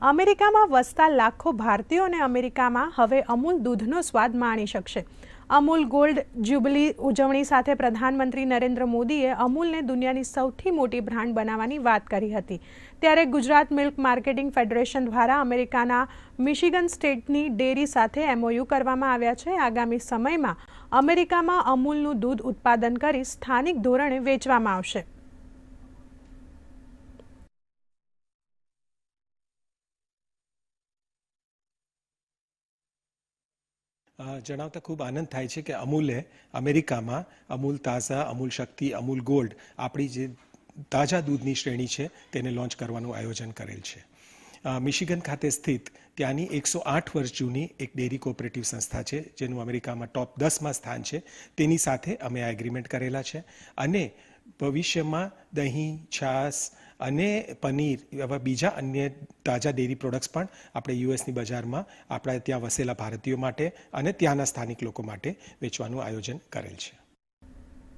અમેરિકામાં વસતા લાખો ભારતીયો અને અમેરિકામાં હવે અમૂલ દૂધનો સ્વાદ માણી શકશે અમૂલ ગોલ્ડ જ્યુબિલી ઉજવણી સાથે પ્રધાનમંત્રી નરેન્દ્ર મોદીએ અમૂલને દુનિયાની સૌથી મોટી બ્રાન્ડ બનાવવાની વાત કરી હતી ત્યારે ગુજરાત મિલ્ક માર્કેટિંગ ફેડરેશન દ્વારા અમેરિકાના મિશિગન સ્ટેટની ડેરી સાથે એમઓયુ કરવામાં આવ્યા છે આગામી સમયમાં અમેરિકામાં અમૂલનું દૂધ ઉત્પાદન કરી સ્થાનિક ધોરણે વેચવામાં આવશે જણાવતા ખૂબ આનંદ થાય છે કે અમૂલે અમેરિકામાં અમૂલ તાઝા, અમૂલ શક્તિ, અમૂલ ગોલ્ડ આપણી જે તાજા દૂધની શ્રેણી છે, તેને લોન્ચ કરવાનું આયોજન કરેલ છે. મિશિગન ખાતે સ્થિત ત્યાંની એકસો આઠ વર્ષ જૂની એક ડેરી કોઓપરેટિવ સંસ્થા છે, જેનું અમેરિકામાં ટોપ દસમાં સ્થાન છે. તેની સાથે અમે આ એગ્રીમેન્ટ કરેલા છે. અને ભવિષ્યમાં દહીં, છાશ અને પનીર એવા બીજા અન્ય તાજા ડેરી પ્રોડક્ટ્સ પણ આપણે યુએસની બજારમાં આપણા ત્યાં વસેલા ભારતીયો માટે અને ત્યાંના સ્થાનિક લોકો માટે વેચવાનું આયોજન કરેલ છે.